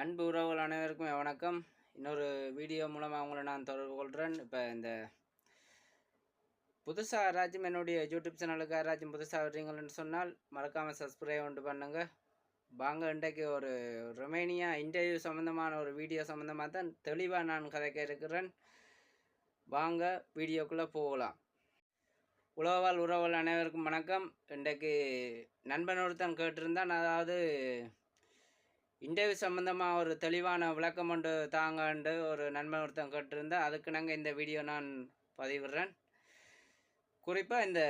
அன்பு உறவுகள் அனைவருக்கும் வணக்கம். இன்னொரு வீடியோ மூலமாக உங்களை நான் தொடர்பு கொள்கிறேன் இப்போ இந்த புதுசாக யாராச்சும் என்னுடைய யூடியூப் சேனலுக்கு யாராச்சும் புதுசாக வர்றீங்கன்னு சொன்னால் மறக்காமல் சப்ஸ்கிரைப் உண்டு பண்ணுங்கள் வாங்க இன்றைக்கு ஒரு ரொமேனியா இன்டர்வியூ சம்மந்தமான ஒரு வீடியோ சம்மந்தமாக தான் தெளிவாக நான் கதைக்க இருக்கிறேன். வாங்க வீடியோக்குள்ளே போகலாம். உழவால் உறவுகள் அனைவருக்கும் வணக்கம். இன்றைக்கு நண்பன் ஒருத்தன் கேட்டிருந்தான். அதாவது இன்டர்வியூ சம்மந்தமாக ஒரு தெளிவான விளக்கம் ஒன்று தாங்கன்ட்டு ஒரு நண்பன் ஒருத்தன் கேட்டிருந்தேன் அதுக்கு நாங்கள் இந்த வீடியோ நான் பதிவிடுறேன். குறிப்பாக இந்த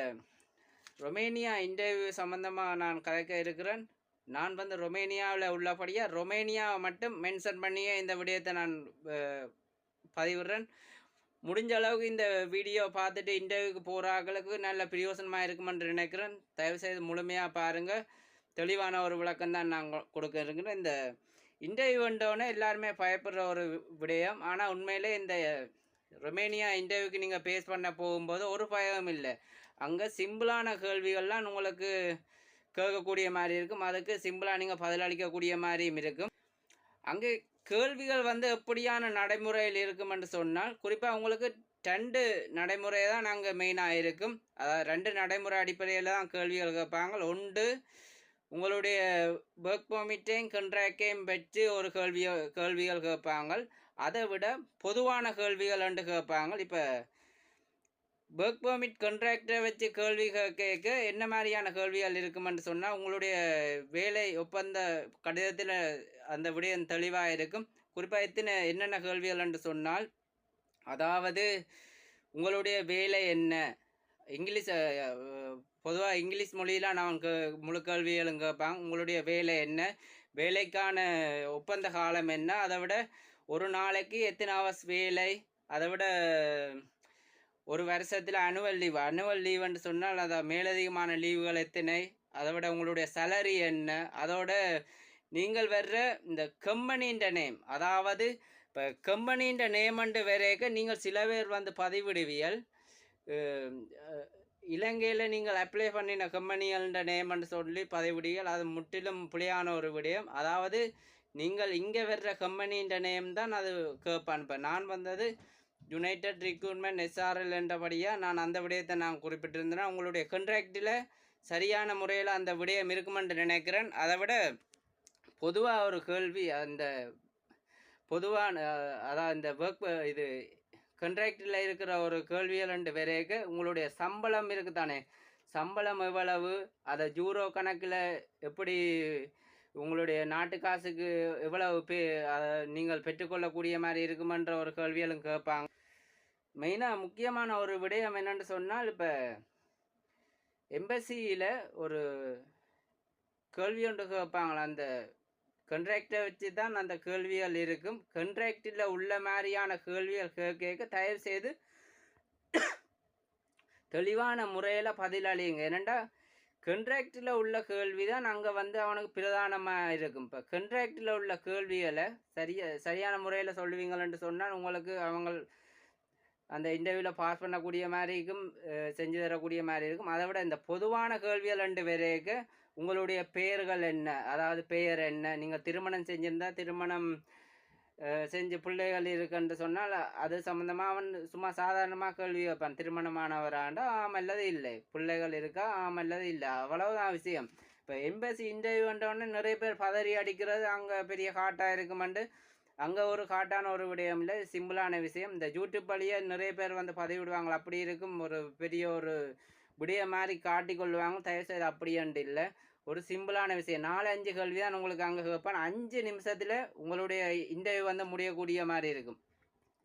ரொமேனியா இன்டர்வியூ சம்மந்தமாக நான் கதைக்க இருக்கிறேன். நான் வந்து ரொமேனியாவில் உள்ளபடியாக ரொமேனியாவை மட்டும் மென்ஷன் பண்ணியே இந்த விடயத்தை நான் அஹ், பதிவிடுறேன். முடிஞ்ச அளவுக்கு இந்த வீடியோ பார்த்துட்டு இன்டர்வியூக்கு போகிற ஆட்களுக்கு நல்ல பிரயோசனமாக இருக்குமென்று நினைக்கிறேன். தயவுசெய்து முழுமையாக பாருங்கள் தெளிவான ஒரு விளக்கம் தான் நாங்கள் கொடுக்குறோங்கிற இந்த இன்டர்வியூ வந்தோடனே எல்லாருமே பயப்படுற ஒரு விடயம். ஆனால் உண்மையிலே இந்த ரொமேனியா இன்டர்வியூக்கு நீங்கள் பேஸ் பண்ண போகும்போது ஒரு பயமும் இல்லை. அங்கே சிம்பிளான கேள்விகள்லாம் உங்களுக்கு கேட்கக்கூடிய மாதிரி இருக்கும். அதுக்கு சிம்பிளாக நீங்கள் பதிலளிக்கக்கூடிய மாதிரியும் இருக்கும். அங்கே கேள்விகள் வந்து எப்படியான நடைமுறையில் இருக்கும் என்று சொன்னால் குறிப்பாக உங்களுக்கு ரெண்டு நடைமுறை தான் நாங்கள் மெயினாக இருக்கும். அதாவது ரெண்டு நடைமுறை அடிப்படையில் தான் கேள்விகள் கேட்பாங்க. ஒன்று உங்களுடைய ஒர்க் பர்மிட்டையும் கண்ட்ராக்டையும் வச்சு ஒரு கேள்வி கேள்விகள் கேட்பாங்க அதை விட பொதுவான கேள்விகள் என்று கேட்பாங்க இப்போ ஒர்க் பர்மிட் கண்ட்ராக்டரை வச்சு கேள்வி கேட்க என்ன மாதிரியான கேள்விகள் இருக்குமென்று சொன்னால் உங்களுடைய வேலை ஒப்பந்த கடிதத்தில் அந்த விடயம் தெளிவாக இருக்கும். குறிப்பாக எத்தனை என்னென்ன கேள்விகள் என்று சொன்னால் அதாவது உங்களுடைய வேலை என்ன? இங்கிலீஷ் பொதுவாக இங்கிலீஷ் மொழியில் நான் கே முழு கேள்விகளும் உங்களுடைய வேலை என்ன? வேலைக்கான ஒப்பந்த காலம் என்ன? அதை விட ஒரு நாளைக்கு எத்தனை ஹவர்ஸ் வேலை? அதை விட ஒரு வருஷத்தில் அனுவல் லீவ் அனுவல் லீவுன்னு சொன்னால் அதை மேலதிகமான லீவுகள் எத்தனை? அதை விட உங்களுடைய சேலரி என்ன? அதோட நீங்கள் வர்ற இந்த கம்பெனின்ற நேம் அதாவது இப்போ கம்பெனின்ற நேமண்டு வரைக்க நீங்கள் சில பேர் வந்து பதிவிடுவியல். இலங்கையில் நீங்கள் அப்ளை பண்ணின கம்பெனிகள்ன்ற நேம்னு சொல்லி பதிவிடுவீர்கள் அது முற்றிலும் புலியான ஒரு விடயம். அதாவது நீங்கள் இங்கே வர்ற கம்பெனின்ற நேம் தான் அது கேட்பான் இப்போ நான் வந்தது யுனைடெட் ரிக்ரூட்மெண்ட் எஸ்ஆர்எல் என்றபடியாக நான் அந்த விடயத்தை நான் குறிப்பிட்டிருந்தேன். உங்களுடைய கண்ட்ராக்டில் சரியான முறையில் அந்த விடயம் இருக்குமென்று நினைக்கிறேன். அதை விட பொதுவாக ஒரு கேள்வி அந்த பொதுவான அதான் இந்த ஒர்க் இது கண்ட்ராக்டில் இருக்கிற ஒரு கேள்வியல் ரெண்டு பேரேக்கு உங்களுடைய சம்பளம் இருக்குது தானே சம்பளம் எவ்வளவு? அதை ஜூரோ கணக்கில் எப்படி உங்களுடைய நாட்டு காசுக்கு எவ்வளவு பே அதை நீங்கள் பெற்றுக்கொள்ளக்கூடிய மாதிரி இருக்குமென்ற ஒரு கேள்வியலும் கேட்பாங்க. மெயினாக முக்கியமான ஒரு விடயம் என்னென்னு சொன்னால் இப்போ எம்பசியில் ஒரு கேள்வி ஒன்று கேட்பாங்களா அந்த கண்ட்ராக்டை வச்சு தான் அந்த கேள்விகள் இருக்கும். கண்ட்ராக்டில் உள்ள மாதிரியான கேள்விகள் கேட்க தயவு செய்து தெளிவான முறையில் பதிலளியுங்க. ஏனண்டா கண்ட்ராக்டில் உள்ள கேள்வி தான் அங்கே வந்து அவனுக்கு பிரதானமாக இருக்கும். இப்போ கண்ட்ராக்டில் உள்ள கேள்விகளை சரியா சரியான முறையில் சொல்லுவீங்களன்னு சொன்னால் உங்களுக்கு அவங்க அந்த இன்டர்வியூவில் பாஸ் பண்ணக்கூடிய மாதிரி இருக்கும் செஞ்சு தரக்கூடிய மாதிரி இருக்கும். அதை விட இந்த பொதுவான கேள்விகள் ரெண்டு பேருக்கு உங்களுடைய பெயர்கள் என்ன? அதாவது பெயர் என்ன? நீங்கள் திருமணம் செஞ்சிருந்தால் திருமணம் செஞ்சு பிள்ளைகள் இருக்குன்னு சொன்னால் அது சம்மந்தமாக அவன் சும்மா சாதாரணமாக கேள்வி வைப்பான். திருமணமானவராண்டா? ஆம் அல்லது இல்லை. பிள்ளைகள் இருக்கா? ஆம் அல்லது இல்லை. அவ்வளவுதான் விஷயம். இப்போ எம்பசி இன்டர்வியூன்றோடனே நிறைய பேர் பதறி அடிக்கிறது அங்கே பெரிய ஹாட்டாக இருக்குமெண்டு அங்கே ஒரு காட்டான ஒரு விடயம் இல்லை சிம்பிளான விஷயம். இந்த யூடியூப் வழியாக நிறைய பேர் வந்து பதவி அப்படி இருக்கும் ஒரு பெரிய ஒரு விடிய மாதிரி காட்டிக்கொள்வாங்க. தயவுசெய்து அப்படியன்ட்டு இல்லை. ஒரு சிம்பிளான விஷயம். நாலு அஞ்சு கேள்வி தான் உங்களுக்கு அங்கே கேட்பேன் அஞ்சு நிமிஷத்தில் உங்களுடைய இன்டர்வியூ வந்து முடியக்கூடிய மாதிரி இருக்கும்.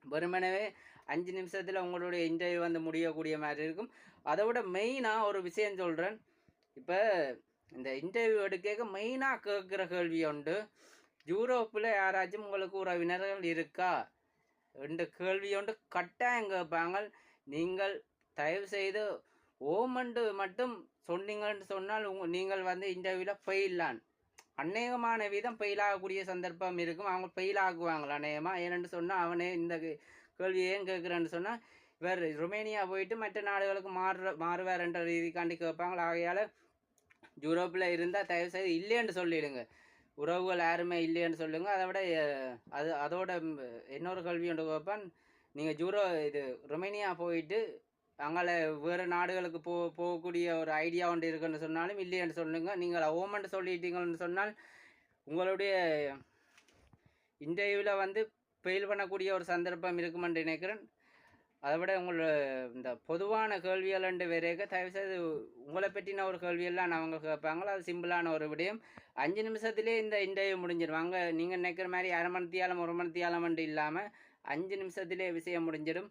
வெறுமனவே அஞ்சு நிமிஷத்தில் உங்களுடைய இன்டர்வியூ வந்து முடியக்கூடிய மாதிரி இருக்கும். அதை விட மெயினாக ஒரு விஷயம் சொல்கிறேன் இப்போ இந்த இன்டர்வியூ எடுக்க மெயினாக கேட்குற கேள்வி உண்டு. யூரோப்பில் யாராச்சும் உங்களுக்கு உறவினர்கள் இருக்கா? ரெண்டு கேள்வியோண்டு கட்டாயம் கேட்பாங்க நீங்கள் தயவு செய்து ஓமண்டு மட்டும் சொன்னீங்கன்னு சொன்னால் உங்க நீங்கள் வந்து இன்டர்வியூவில் ஃபெயிலான். அநேகமான விதம் ஃபெயில் ஆகக்கூடிய சந்தர்ப்பம் இருக்கும். அவங்க ஃபெயில் அநேகமாக ஏன்னு சொன்னால் அவனே இந்த கேள்வி ஏன் கேட்குறேன்னு சொன்னால் இவர் ருமேனியா போயிட்டு மற்ற நாடுகளுக்கு மாறுற மாறுவார்ன்ற ரீதிக்காண்டி கேட்பாங்க. ஆகையால் யூரோப்பில் இருந்தால் தயவுசெய்து இல்லைன்னு சொல்லிடுங்க. உறவுகள் யாருமே இல்லைன்னு சொல்லுங்க. அதை விட அது அதோட இன்னொரு கல்வி ஒன்று கேட்பேன். நீங்கள் ஜூரோ இது ரொமேனியா போயிட்டு அங்கே வேறு நாடுகளுக்கு போ போகக்கூடிய ஒரு ஐடியா ஒன்று இருக்குன்னு சொன்னாலும் இல்லைன்னு சொல்லுங்க. நீங்கள் ஓமன்ட்டு சொல்லிட்டீங்கன்னு சொன்னால் உங்களுடைய இன்டர்வியூவில் வந்து ஃபெயில் பண்ணக்கூடிய ஒரு சந்தர்ப்பம் இருக்குமென்று நினைக்கிறேன். அதை விட உங்களோட இந்த பொதுவான கேள்விகள் ரெண்டு பேரேக்க தயவுசெய்து உங்களை பற்றின ஒரு கேள்வியெல்லாம் அவங்க கேட்பாங்களோ அது சிம்பிளான ஒரு விடயம். அஞ்சு நிமிஷத்துலேயே இந்த இன்டர்வியூ முடிஞ்சிடும் அங்கே நீங்கள் நினைக்கிற மாதிரி அரை மணி தியாலம் ஒரு மணி தியாலம்ன்ட்டு இல்லாமல் அஞ்சு நிமிஷத்துலேயே விஷயம் முடிஞ்சிடும்.